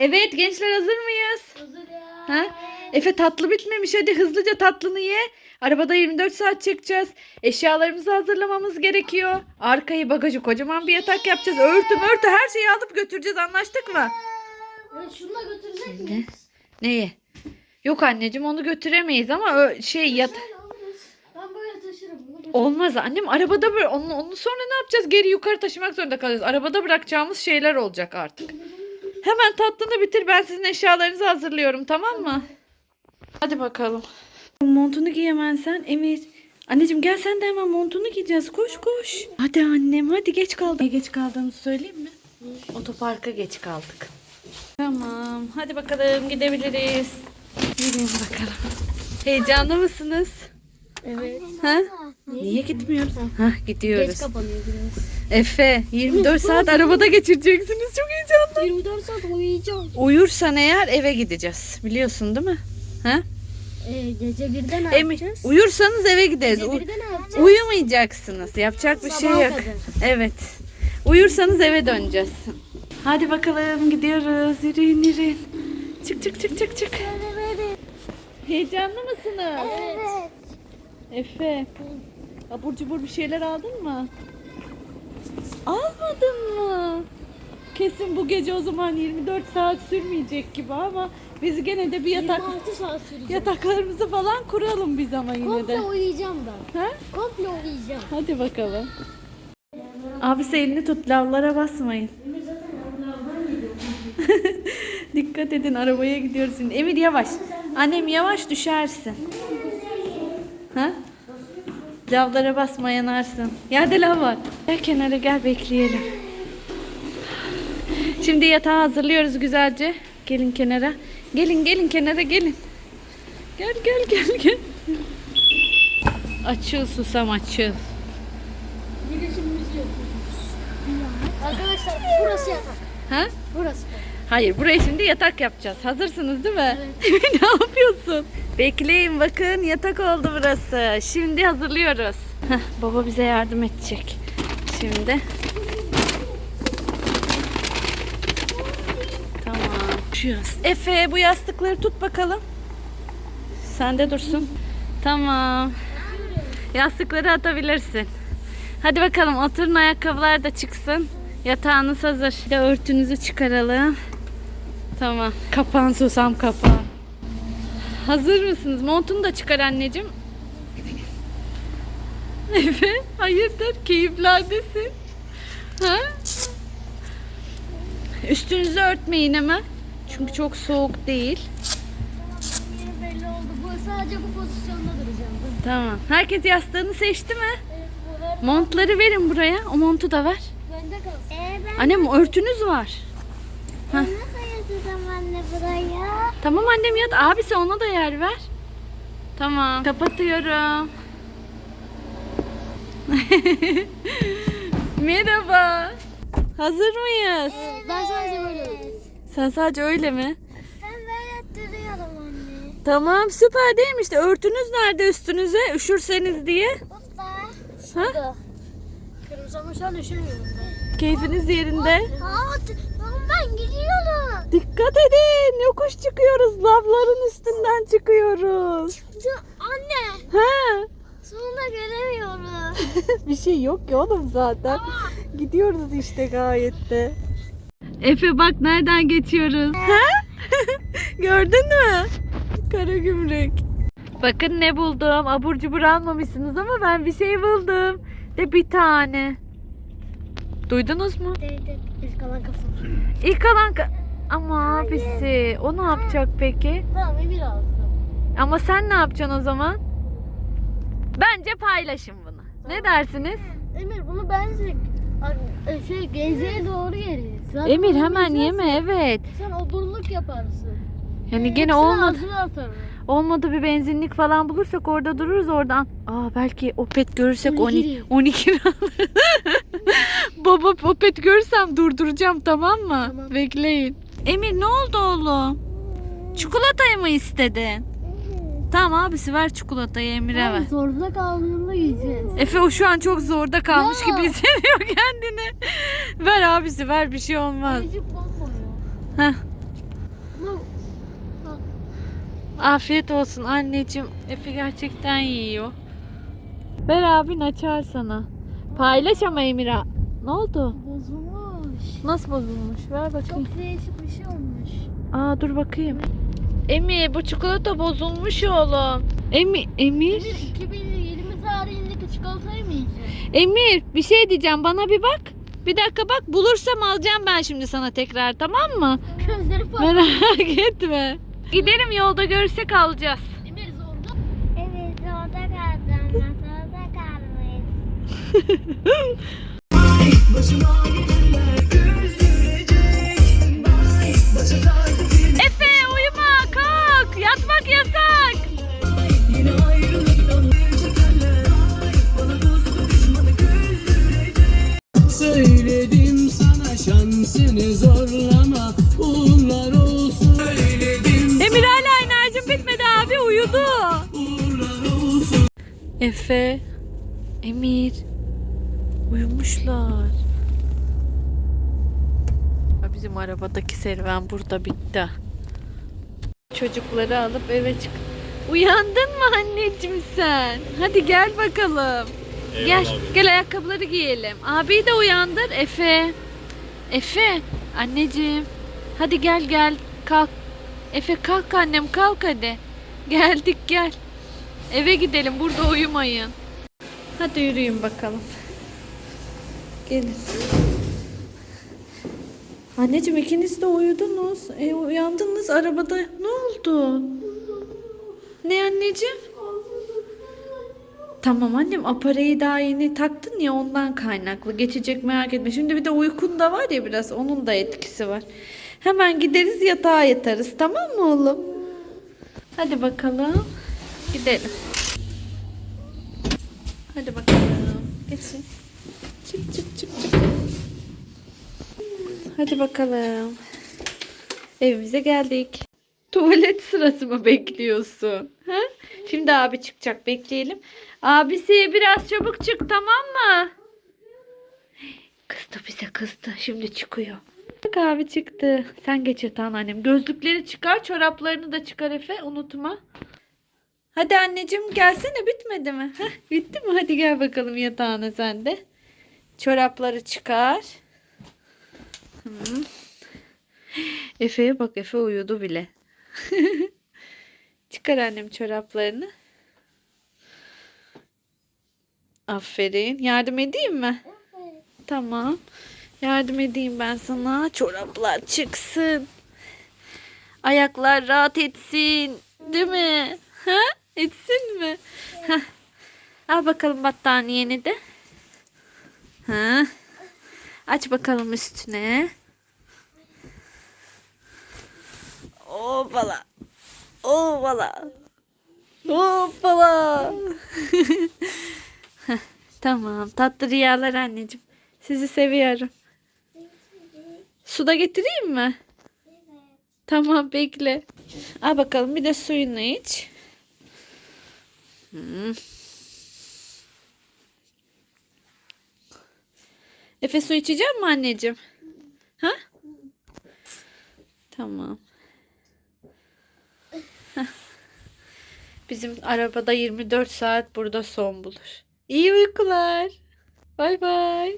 Evet gençler hazır mıyız? Hazır ya. Ha? Efe tatlı bitmemiş hadi hızlıca tatlını ye. Arabada 24 saat çıkacağız. Eşyalarımızı hazırlamamız gerekiyor. Arkayı bagajı kocaman bir yatak yapacağız. Örtü mörtü her şeyi alıp götüreceğiz anlaştık mı? Evet, şunu da götürecek Şimdi. miyiz? Neyi? Yok anneciğim onu götüremeyiz ama şey yat Şöyle alırız. Ben böyle taşırım. Bunu götür- olmaz annem arabada böyle onu, onu sonra ne yapacağız? Geri yukarı taşımak zorunda kalacağız. Arabada bırakacağımız şeyler olacak artık. Hemen tatlını bitir ben sizin eşyalarınızı hazırlıyorum tamam mı? Hadi bakalım. Montunu giy hemen sen Emir. Anneciğim gel sen de hemen montunu giyeceğiz. Koş koş. Hadi annem hadi geç kaldık. Niye geç kaldığımızı söyleyeyim mi? Otoparka geç kaldık. Tamam. Hadi bakalım gidebiliriz. Yürüyün bakalım. Heyecanlı mısınız? Evet. Ha? Niye gitmiyoruz? Ha gidiyoruz. Geç kapanıyor biraz. Efe 24 saat arabada geçireceksiniz. Çok heyecanlı. 24 saat uyuyacağım. Uyursan eğer eve gideceğiz. Biliyorsun değil mi? Ha? Ee, gece birde ne Emin. yapacağız? Uyursanız eve gideriz. Gece U- birde ne yapacağız? uyumayacaksınız. Yapacak bir şey Sabaha yok. kadar. Evet. Uyursanız eve döneceğiz. Hadi bakalım gidiyoruz. Yürüyün yürüyün. Çık çık çık çık çık. Heyecanlı mısınız? Evet. Efe. Abur cubur bir şeyler aldın mı? Almadın mı? Kesin bu gece o zaman 24 saat sürmeyecek gibi ama biz gene de bir yatak 26 saat sürecek. yataklarımızı falan kuralım biz ama yine Komple de. uyuyacağım ben. Ha? Komple uyuyacağım. Hadi bakalım. Abisi elini tut lavlara basmayın. Dikkat edin arabaya gidiyoruz şimdi. Emir yavaş. Annem yavaş düşersin. Ha? Lavlara basma yanarsın. Yerde lav var. Gel kenara gel bekleyelim. Şimdi yatağı hazırlıyoruz güzelce. Gelin kenara. Gelin gelin kenara gelin. Gel gel gel gel. Açıl susam açıl. Girişimimizi yapıyoruz. Arkadaşlar burası yatak. Ha? Burası. Hayır buraya şimdi yatak yapacağız. Hazırsınız değil mi? ne yapıyorsun? Bekleyin bakın yatak oldu burası. Şimdi hazırlıyoruz. Heh, baba bize yardım edecek. Şimdi. Tamam. Üşüyoruz. Efe bu yastıkları tut bakalım. Sende dursun. Tamam. Yastıkları atabilirsin. Hadi bakalım oturun ayakkabılar da çıksın. Yatağınız hazır. Bir de örtünüzü çıkaralım. Tamam. Kapan susam kapan. Hazır mısınız? Montunu da çıkar anneciğim. Efe hayırdır keyiflerdesin. Ha? Üstünüzü örtmeyin hemen. Çünkü çok soğuk değil. Yeri belli oldu. Bu sadece bu pozisyonda duracağım. Tamam. Herkes yastığını seçti mi? Evet, bu ver. Montları verin buraya. O montu da ver. Bende kalsın. Ee, ben Annem örtünüz var. Heh. Buraya? Tamam annem yat. Abisi ona da yer ver. Tamam. Kapatıyorum. Merhaba. Hazır mıyız? Ben sadece böyle. Sen sadece öyle mi? Ben böyle duruyorum anne. Tamam süper değil mi? İşte örtünüz nerede üstünüze üşürseniz diye. Burada. Ha? Kırmızı ama şu an üşümüyorum ben. Keyfiniz yerinde. Aa, ben gidiyorum. Dikkat edin. Yokuş çıkıyoruz. Lavların üstünden çıkıyoruz. Anne, Ha? sonunda göremiyorum. bir şey yok ki oğlum zaten. Gidiyoruz işte gayet de. Efe bak nereden geçiyoruz. Ha? Gördün mü? Kara gümrük. Bakın ne buldum. Abur cubur almamışsınız ama ben bir şey buldum. De bir tane. Duydunuz mu? Değdi. İlk kalan kafam. İlk alan... ka- Ama abisi o ne yapacak peki? Tamam Emir alsın. Ama sen ne yapacaksın o zaman? Bence paylaşın bunu. Ne dersiniz? Emir bunu bence e, şey geziye doğru yeriz. Sen Emir bunu hemen yeme evet. Sen oburluk yaparsın. Yani gene Hepsini olmadı. ağzına atarım. Olmadı bir benzinlik falan bulursak orada dururuz oradan. Aa belki Opet görürsek 12 12 12 lira. Baba Opet görürsem durduracağım tamam mı? Tamam. Bekleyin. Emir ne oldu oğlum? Çikolatayı mı istedin? Tamam abisi ver çikolatayı Emir'e ver. Zorda kaldığında yiyeceğiz. Efe o şu an çok zorda kalmış Ya. gibi hissediyor kendini. ver abisi ver bir şey olmaz. Heh. Afiyet olsun anneciğim. Efe gerçekten yiyor. Ver abin açar sana. Paylaş ama Emir'e. Ne oldu? Nasıl bozulmuş? Ver bakayım. Çok değişik bir şey olmuş. Aa dur bakayım. Emi bu çikolata bozulmuş oğlum. Emi, Emir. Emir 2020 tarihindeki çikolatayı mı yiyeceksin? Emir bir şey diyeceğim bana bir bak. Bir dakika bak bulursam alacağım ben şimdi sana tekrar tamam mı? Gözleri falan. Merak etme. Gidelim yolda görürsek alacağız. Emir zorda. Evet orada kaldım. Masada kalmış. Efe uyuma kalk yatmak yasak. Söyledim sana şansını zorlama Uğurlar olsun Söyledim Emir hala enerjim bitmedi abi uyudu. Efe, Emir uyumuşlar. Bizim arabadaki serüven burada bitti. Çocukları alıp eve çık. Uyandın mı anneciğim sen? Hadi gel bakalım. Gel, gel ayakkabıları giyelim. Abi de uyandır Efe. Efe, anneciğim. Hadi gel gel kalk. Efe kalk annem kalk hadi. Geldik gel. Eve gidelim burada uyumayın. Hadi yürüyün bakalım. Gelin. Anneciğim ikiniz de uyudunuz. E, uyandınız arabada. Ne oldu? Ne anneciğim? Tamam annem aparayı daha yeni taktın ya ondan kaynaklı. Geçecek merak etme. Şimdi bir de uykun da var ya biraz onun da etkisi var. Hemen gideriz yatağa yatarız tamam mı oğlum? Hadi bakalım. Gidelim. Hadi bakalım. Geçin. Çık çık çık çık. Hadi bakalım. Evimize geldik. Tuvalet sırası mı bekliyorsun? Ha? Şimdi abi çıkacak bekleyelim. Abisi biraz çabuk çık tamam mı? Kızdı bize kızdı. Şimdi çıkıyor. Bak abi çıktı. Sen geç yatağına annem. Gözlükleri çıkar, çoraplarını da çıkar Efe. Unutma. Hadi anneciğim gelsene bitmedi mi? Heh, bitti mi? Hadi gel bakalım yatağına sen de. Çorapları çıkar. Efe'ye bak Efe uyudu bile. çıkar annem çoraplarını. Aferin. Yardım edeyim mi? Tamam. Yardım edeyim ben sana. Çoraplar çıksın. Ayaklar rahat etsin. Değil mi? Ha? Etsin mi? Hah. Al bakalım battaniyeni de. Ha. Aç bakalım üstüne. Hoppala. Hoppala. Hoppala. Tamam. Tatlı rüyalar anneciğim. Sizi seviyorum. Suda getireyim mi? Tamam bekle. Al bakalım bir de suyunu iç. Hmm. Efe su içecek mi anneciğim? Ha? Tamam. Bizim arabada 24 saat burada son bulur. İyi uykular. Bay bay.